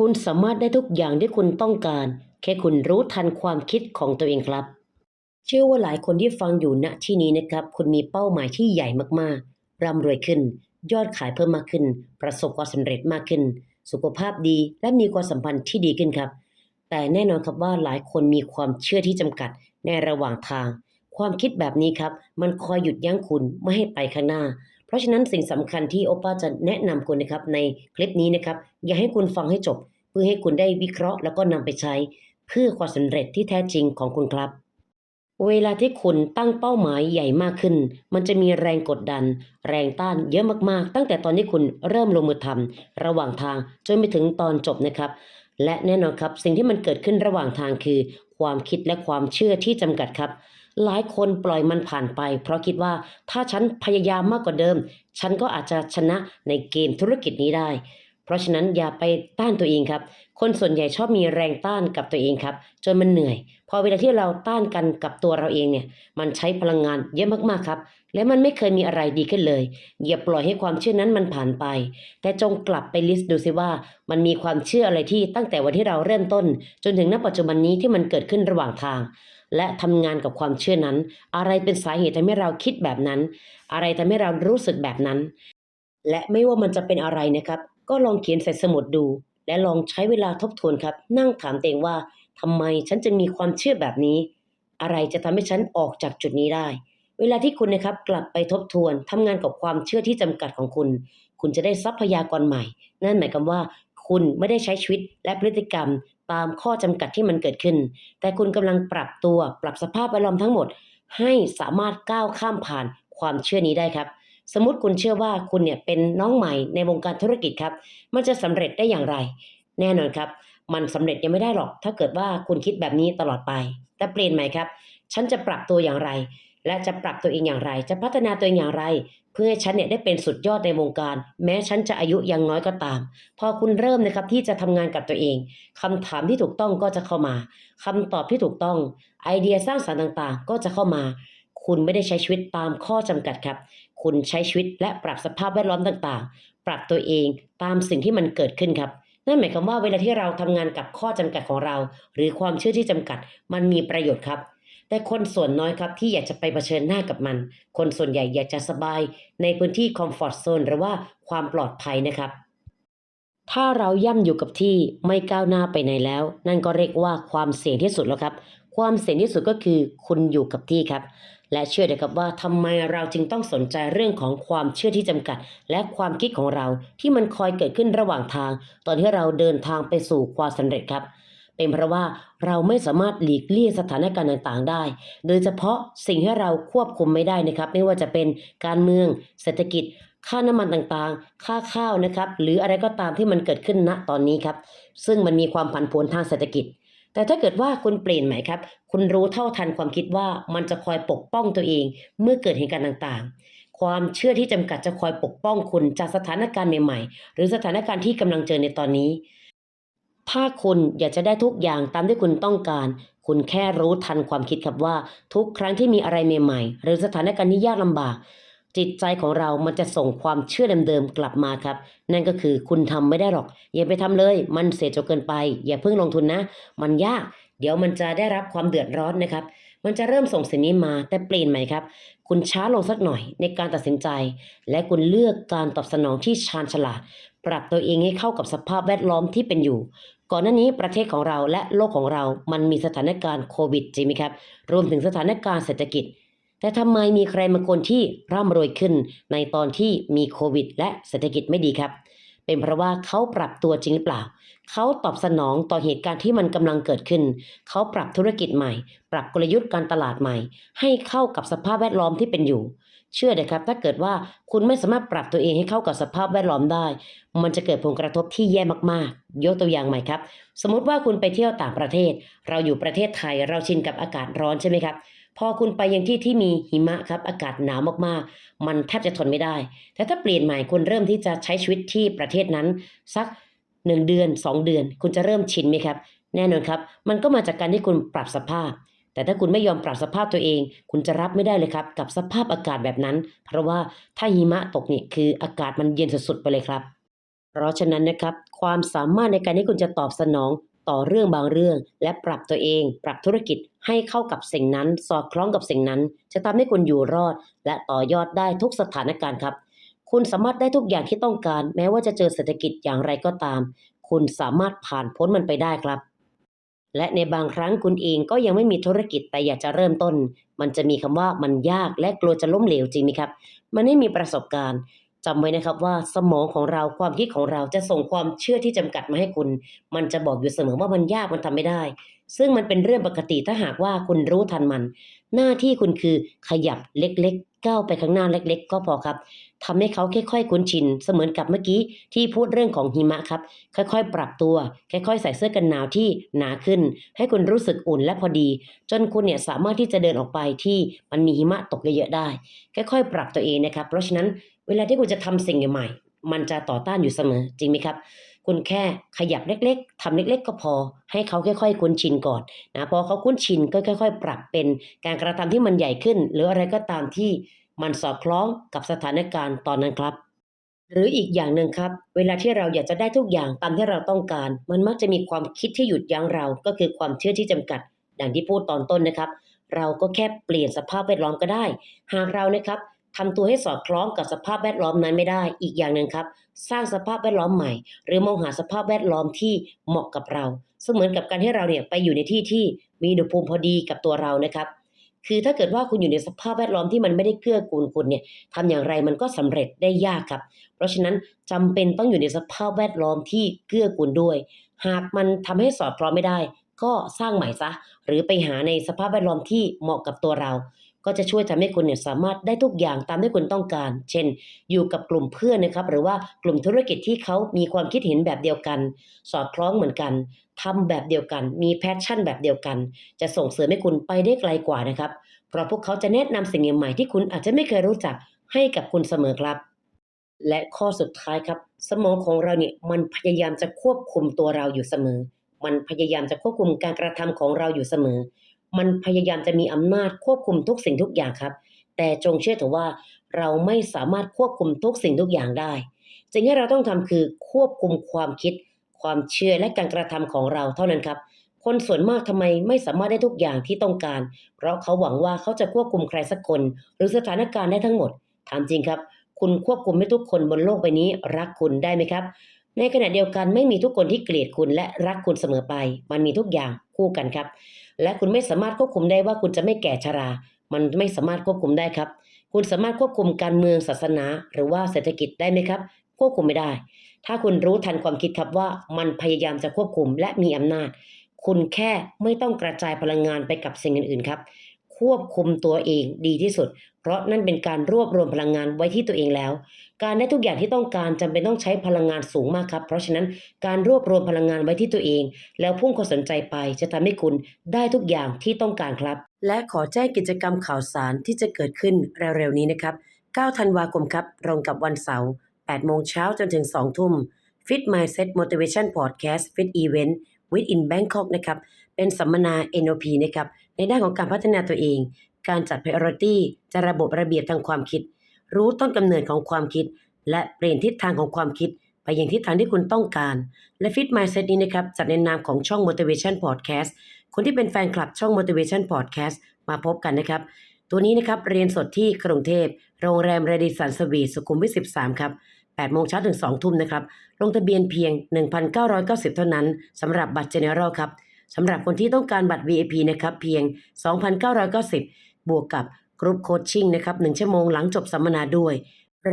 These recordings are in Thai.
คุณสามารถได้ทุกอย่างที่คุณต้องการ แค่คุณรู้ทันความคิดของตัวเองครับ เชื่อว่าหลายคนที่ฟังอยู่ณที่นี้นะครับ คุณมีเป้าหมายที่ใหญ่มากๆ ร่ำรวยขึ้น ยอดขายเพิ่มมากขึ้น ประสบความสำเร็จมากขึ้น สุขภาพดีและมีความสัมพันธ์ที่ดีขึ้นครับ แต่แน่นอนครับว่าหลายคนมีความเชื่อที่จำกัดในระหว่างทาง ความคิดแบบนี้ครับ มันคอยหยุดยั้งคุณไม่ให้ไปข้างหน้า เพราะฉะนั้นสิ่งสำคัญที่โอป้าจะแนะนำคุณนะครับในคลิปนี้นะครับ อยากให้คุณฟังให้จบ เพื่อให้คุณได้วิเคราะห์ แล้วก็นำไปใช้ เพื่อความสำเร็จที่แท้จริงของคุณครับ เวลาที่คุณตั้งเป้าหมายใหญ่มากขึ้น มันจะมีแรงกดดัน แรงต้านเยอะมากๆ ตั้งแต่ตอนที่คุณเริ่มลงมือทำระหว่างทางจนไปถึงตอนจบนะครับ และแน่นอนครับสิ่งที่มันเกิดขึ้นระหว่างทางคือ ความคิดและความเชื่อที่จำกัดครับ หลายคนปล่อยมันผ่านไป เพราะคิดว่าถ้าฉันพยายามมากกว่าเดิม ฉันก็อาจจะชนะในเกมธุรกิจนี้ได้ เพราะฉะนั้นอย่าไปต้านตัวเองครับ คนส่วนใหญ่ชอบมีแรงต้านกับตัวเองครับ จนมันเหนื่อย พอเวลาที่เราต้านกันกับตัวเราเองเนี่ย มันใช้พลังงานเยอะมากๆครับ และมันไม่เคยมีอะไรดีขึ้นเลย อย่าปล่อยให้ความเชื่อนั้นมันผ่านไป แต่จงกลับไปลิสต์ดูซิว่า มันมีความเชื่ออะไรที่ตั้งแต่วันที่เราเริ่มต้น จนถึงณปัจจุบันนี้ที่มันเกิดขึ้นระหว่างทาง และทำงานกับความเชื่อนั้น อะไรเป็นสาเหตุทำให้เราคิดแบบนั้น อะไรทำให้เรารู้สึกแบบนั้น และไม่ว่ามันจะเป็นอะไรนะครับ ก็ลองเขียนใส่สมุดดู และลองใช้เวลาทบทวนครับ นั่งถามตัวเองว่าทำไมฉันจึงมีความเชื่อแบบนี้ อะไรจะทำให้ฉันออกจากจุดนี้ได้ เวลาที่คุณนะครับกลับไปทบทวนทำงานกับความเชื่อที่จำกัดของคุณ คุณจะได้ทรัพยากรใหม่ นั่นหมายความว่าคุณไม่ได้ใช้ชีวิตและพฤติกรรม ตามข้อจำกัดที่มันเกิดขึ้น แต่คุณกำลังปรับตัวปรับสภาพแวดล้อมทั้งหมด ให้สามารถก้าวข้ามผ่านความเชื่อนี้ได้ครับ สมมติคุณเชื่อว่าคุณเนี่ยเป็นน้องใหม่ในวงการธุรกิจครับ มันจะสำเร็จได้อย่างไร แน่นอนครับ มันสำเร็จยังไม่ได้หรอก ถ้าเกิดว่าคุณคิดแบบนี้ตลอดไป แต่เปลี่ยนใหม่ครับ ฉันจะปรับตัวอย่างไร และจะปรับตัวเองอย่างไร จะพัฒนาตัวเองอย่างไร เพื่อให้ฉันเนี่ยได้เป็นสุดยอดในวงการ แม้ฉันจะอายุยังน้อยก็ตาม พอคุณเริ่มนะครับที่จะทำงานกับตัวเองคำถามที่ถูกต้องก็จะเข้ามาคำตอบที่ถูกต้องไอเดียสร้างสรรค์ต่างๆ ก็จะเข้ามา คุณไม่ได้ใช้ชีวิตตามข้อจำกัดครับ คุณใช้ชีวิตและปรับสภาพแวดล้อมต่างๆ ปรับตัวเองตามสิ่งที่มันเกิดขึ้นครับนั่นหมายความว่าเวลาที่เราทำงานกับข้อจำกัดของเรา หรือความเชื่อที่จำกัดมันมีประโยชน์ครับ แต่คนส่วนน้อยครับที่อยากจะไปเผชิญหน้ากับมัน คนส่วนใหญ่อยากจะสบายในพื้นที่คอมฟอร์ทโซนหรือว่าความปลอดภัยนะครับ ถ้าเราย่ำอยู่กับที่ไม่ก้าวหน้าไปไหนแล้ว นั่นก็เรียกว่าความเสี่ยงที่สุดแล้วครับ ความเสี่ยงที่สุดก็คือคุณอยู่กับที่ครับ และเชื่อเถอะครับว่าทำไมเราจึงต้องสนใจเรื่องของความเชื่อที่จำกัด และความคิดของเราที่มันคอยเกิดขึ้นระหว่างทาง ตอนที่เราเดินทางไปสู่ความสำเร็จครับ เป็นเพราะว่าเราไม่สามารถหลีกเลี่ยงสถานการณ์ต่างๆ ได้ โดยเฉพาะสิ่งที่เราควบคุมไม่ได้นะครับ ไม่ว่าจะเป็นการเมืองเศรษฐกิจ ค่าน้ำมันต่างๆ ค่าข้าวนะครับ หรืออะไรก็ตามที่มันเกิดขึ้นณตอนนี้ครับ ซึ่งมันมีความผันผวนทางเศรษฐกิจ แต่ถ้าเกิดว่าคุณเปลี่ยนใหม่ครับ คุณรู้เท่าทันความคิดว่ามันจะคอยปกป้องตัวเอง เมื่อเกิดเหตุการณ์ต่างๆความเชื่อที่จำกัดจะคอยปกป้องคุณจากสถานการณ์ใหม่ ๆ หรือสถานการณ์ที่กำลังเจอในตอนนี้ ถ้าคุณอยากจะได้ทุกอย่างตามที่คุณต้องการ คุณแค่รู้ทันความคิดครับว่า ทุกครั้งที่มีอะไรใหม่ๆ หรือสถานการณ์ที่ยากลำบาก จิตใจของเรามันจะส่งความเชื่อเดิมๆกลับมาครับ นั่นก็คือคุณทำไม่ได้หรอก อย่าไปทำเลย มันเสียจนเกินไป อย่าเพิ่งลงทุนนะ มันยาก เดี๋ยวมันจะได้รับความเดือดร้อนนะครับมันจะเริ่มส่งสิ่งนี้มาแต่เปลี่ยนใหม่ครับ คุณช้าลงสักหน่อยในการตัดสินใจ และคุณเลือกการตอบสนองที่ชาญฉลาด ปรับตัวเองให้เข้ากับสภาพแวดล้อมที่เป็นอยู่ ก่อนหน้านี้ประเทศของเราและโลกของเรามันมีสถานการณ์โควิดจริงไหมครับ รวมถึงสถานการณ์เศรษฐกิจ แต่ทำไมมีใครบางคนที่ร่ำรวยขึ้นในตอนที่มีโควิด และเศรษฐกิจไม่ดีครับ เป็นเพราะว่าเขาปรับตัวจริงหรือเปล่า เขาตอบสนองต่อเหตุการณ์ที่มันกำลังเกิดขึ้น เขาปรับธุรกิจใหม่ ปรับกลยุทธ์การตลาดใหม่ ให้เข้ากับสภาพแวดล้อมที่เป็นอยู่ เชื่อเถอะครับ ถ้าเกิดว่าคุณไม่สามารถปรับตัวเองให้เข้ากับสภาพแวดล้อมได้ มันจะเกิดผลกระทบที่แย่มากๆ ยกตัวอย่างใหม่ครับ สมมติว่าคุณไปเที่ยวต่างประเทศ เราอยู่ประเทศไทย เราชินกับอากาศร้อนใช่ไหมครับพอคุณไปยังที่ที่มีหิมะครับ อากาศหนาวมากๆ มันแทบจะทนไม่ได้ แต่ถ้าเปลี่ยนใหม่คุณเริ่มที่จะใช้ชีวิตที่ประเทศนั้นสัก หนึ่งเดือนสองเดือน คุณจะเริ่มชินไหมครับ แน่นอนครับ มันก็มาจากการที่คุณปรับสภาพ แต่ถ้าคุณไม่ยอมปรับสภาพตัวเอง คุณจะรับไม่ได้เลยครับกับสภาพอากาศแบบนั้น เพราะว่าถ้าหิมะตกนี่คืออากาศมันเย็นสุดๆไปเลยครับ เพราะฉะนั้นนะครับความสามารถในการที่คุณจะตอบสนองต่อเรื่องบางเรื่อง และปรับตัวเอง ปรับธุรกิจให้เข้ากับสิ่งนั้น สอดคล้องกับสิ่งนั้น จะทำให้คุณอยู่รอด และต่อยอดได้ทุกสถานการณ์ครับ คุณสามารถได้ทุกอย่างที่ต้องการ แม้ว่าจะเจอเศรษฐกิจอย่างไรก็ตาม คุณสามารถผ่านพ้นมันไปได้ครับ และในบางครั้งคุณเองก็ยังไม่มีธุรกิจแต่อยากจะเริ่มต้น มันจะมีคำว่ามันยากและกลัวจะล้มเหลวจริงไหมครับ มันไม่มีประสบการณ์จำไว้นะครับว่าสมองของเราความคิดของเราจะส่งความเชื่อที่จำกัดมาให้คุณ มันจะบอกอยู่เสมอว่ามันยากมันทำไม่ได้ ซึ่งมันเป็นเรื่องปกติถ้าหากว่าคุณรู้ทันมัน หน้าที่คุณคือขยับเล็ก ก้าวไปข้างหน้าเล็ก ๆ ก็พอครับทำให้เขาค่อยๆ คุ้นชิน เสมือนกับเมื่อกี้ที่พูดเรื่องของหิมะครับ ค่อยๆ ปรับตัว ค่อยๆ ใส่เสื้อกันหนาวที่หนาขึ้น ให้คุณรู้สึกอุ่นและพอดี จนคุณเนี่ยสามารถที่จะเดินออกไปที่มันมีหิมะตกเยอะๆได้ ค่อยๆ ปรับตัวเองนะครับ เพราะฉะนั้นเวลาที่คุณจะทำสิ่งใหม่ๆมันจะต่อต้านอยู่เสมอ จริงไหมครับ คุณแค่ขยับเล็กๆทำเล็กๆ ก็พอ ให้เขาค่อยๆ คุ้นชินก่อนนะพอเขาคุ้นชินก็ค่อย ๆ ปรับเป็นการกระทำที่มันใหญ่ขึ้น หรืออะไรก็ตามที่มันสอดคล้องกับสถานการณ์ตอนนั้นครับ หรืออีกอย่างหนึ่งครับ เวลาที่เราอยากจะได้ทุกอย่างตามที่เราต้องการ มันมักจะมีความคิดที่หยุดยั้งเรา ก็คือความเชื่อที่จำกัด ดังที่พูดตอนต้นนะครับ เราก็แค่เปลี่ยนสภาพแวดล้อมก็ได้ หากเรานะครับ ทำตัวให้สอดคล้องกับสภาพแวดล้อมนั้นไม่ได้ อีกอย่างหนึ่งครับ สร้างสภาพแวดล้อมใหม่ หรือมองหาสภาพแวดล้อมที่เหมาะกับเรา เสมือนกับการที่เราเนี่ยไปอยู่ในที่ที่มีอุณหภูมิพอดีกับตัวเรานะครับคือถ้าเกิดว่าคุณอยู่ในสภาพแวดล้อมที่มันไม่ได้เกื้อกูลคุณเนี่ยทำอย่างไรมันก็สำเร็จได้ยากครับ เพราะฉะนั้นจำเป็นต้องอยู่ในสภาพแวดล้อมที่เกื้อกูลด้วย หากมันทำให้สอดคล้องไม่ได้ ก็สร้างใหม่ซะ หรือไปหาในสภาพแวดล้อมที่เหมาะกับตัวเรา ก็จะช่วยทำให้คุณเนี่ยสามารถได้ทุกอย่างตามที่คุณต้องการ เช่น อยู่กับกลุ่มเพื่อนนะครับหรือว่ากลุ่มธุรกิจที่เขามีความคิดเห็นแบบเดียวกัน สอดคล้องเหมือนกันทำแบบเดียวกัน มีแพชชั่นแบบเดียวกัน จะส่งเสริมให้คุณไปได้ไกลกว่านะครับ เพราะพวกเขาจะแนะนำสิ่งใหม่ที่คุณอาจจะไม่เคยรู้จักให้กับคุณเสมอครับ และข้อสุดท้ายครับ สมองของเราเนี่ยมันพยายามจะควบคุมตัวเราอยู่เสมอ มันพยายามจะควบคุมการกระทำของเราอยู่เสมอ มันพยายามจะมีอำนาจควบคุมทุกสิ่งทุกอย่างครับ แต่จงเชื่อเถอะว่าเราไม่สามารถควบคุมทุกสิ่งทุกอย่างได้สิ่งที่เราต้องทำคือควบคุมความคิด ความเชื่อและการกระทำของเราเท่านั้นครับ คนส่วนมากทำไมไม่สามารถได้ทุกอย่างที่ต้องการ เพราะเขาหวังว่าเขาจะควบคุมใครสักคน หรือสถานการณ์ได้ทั้งหมด ถามจริงครับ คุณควบคุมให้ทุกคนบนโลกใบนี้รักคุณได้ไหมครับ ในขณะเดียวกันไม่มีทุกคนที่เกลียดคุณและรักคุณเสมอไป มันมีทุกอย่างคู่กันครับ และคุณไม่สามารถควบคุมได้ว่าคุณจะไม่แก่ชรา มันไม่สามารถควบคุมได้ครับ คุณสามารถควบคุมการเมืองศาสนา หรือว่าเศรษฐกิจได้ไหมครับ ควบคุมไม่ได้ ถ้าคุณรู้ทันความคิดครับว่ามันพยายามจะควบคุมและมีอำนาจ คุณแค่ไม่ต้องกระจายพลังงานไปกับสิ่งอื่นๆครับ ควบคุมตัวเองดีที่สุด เพราะนั่นเป็นการรวบรวมพลังงานไว้ที่ตัวเองแล้ว การได้ทุกอย่างที่ต้องการจำเป็นต้องใช้พลังงานสูงมากครับ เพราะฉะนั้นการรวบรวมพลังงานไว้ที่ตัวเอง แล้วพุ่งความสนใจไปจะทำให้คุณได้ทุกอย่างที่ต้องการครับ และขอแจ้งกิจกรรมข่าวสารที่จะเกิดขึ้นเร็วๆนี้นะครับ 9 ธันวาคมครับตรงกับวันเสาร์ 8 โมงเช้าจนถึง 2 ทุ่ม Fit Mindset Motivation Podcast Fit Event Within Bangkok นะครับ เป็นสัมมนา NLP นะครับในด้านของการพัฒนาตัวเอง การจัด priority จะระบบระเบียบทางความคิด รู้ต้นกำเนิดของความคิด และเปลี่ยนทิศทางของความคิด ไปยังทิศทางที่คุณต้องการ และ Fit Mindset นี้นะครับจัดในนามของช่อง Motivation Podcast คนที่เป็นแฟนคลับช่อง Motivation Podcast มาพบกันนะครับ ตัวนี้นะครับเรียนสดที่กรุงเทพ โรงแรมเรดิสันสวีทสุขุมวิท 13 ครับ8โมงเช้าถึง 2 ทุ่มนะครับ ลงทะเบียนเพียง 1,990 เท่านั้นสำหรับบัตร General ครับ สำหรับคนที่ต้องการบัตร VIP นะครับเพียง 2,990 บวกกับกรุ๊ปโคชชิ่งนะครับ1ชั่วโมงหลังจบสัมมนาด้วย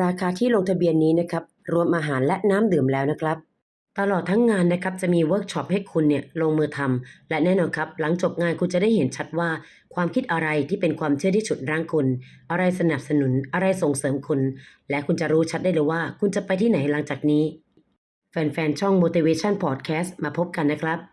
ราคาที่ลงทะเบียนนี้นะครับรวมอาหารและน้ำดื่มแล้วนะครับ ตลอดทั้งงานนะครับจะมีเวิร์กช็อปให้คุณเนี่ยลงมือทำและแน่นอนครับ หลังจบงานคุณจะได้เห็นชัดว่า ความคิดอะไรที่เป็นความเชื่อที่ฉุดรั้งคุณ อะไรสนับสนุนอะไรส่งเสริมคุณ และคุณจะรู้ชัดได้เลยว่า คุณจะไปที่ไหนหลังจากนี้ แฟนๆช่อง Motivation Podcast มาพบกันนะครับ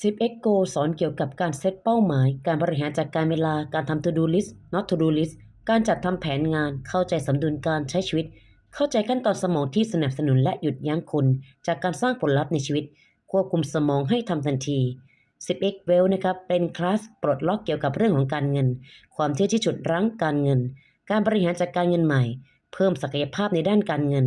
10x Go สอนเกี่ยวกับการเซตเป้าหมาย การบริหารจัดการเวลา การทำ to do list not to do list การจัดทำแผนงาน เข้าใจสมดุลการใช้ชีวิต เข้าใจขั้นตอนสมองที่สนับสนุนและหยุดยั้งคุณ จากการสร้างผลลัพธ์ในชีวิต ควบคุมสมองให้ทำทันที 10x Well นะครับเป็นคลาสปลดล็อกเกี่ยวกับเรื่องของการเงิน ความเชื่อที่ฉุดรั้งการเงิน การบริหารจัดการเงินใหม่ เพิ่มศักยภาพในด้านการเงิน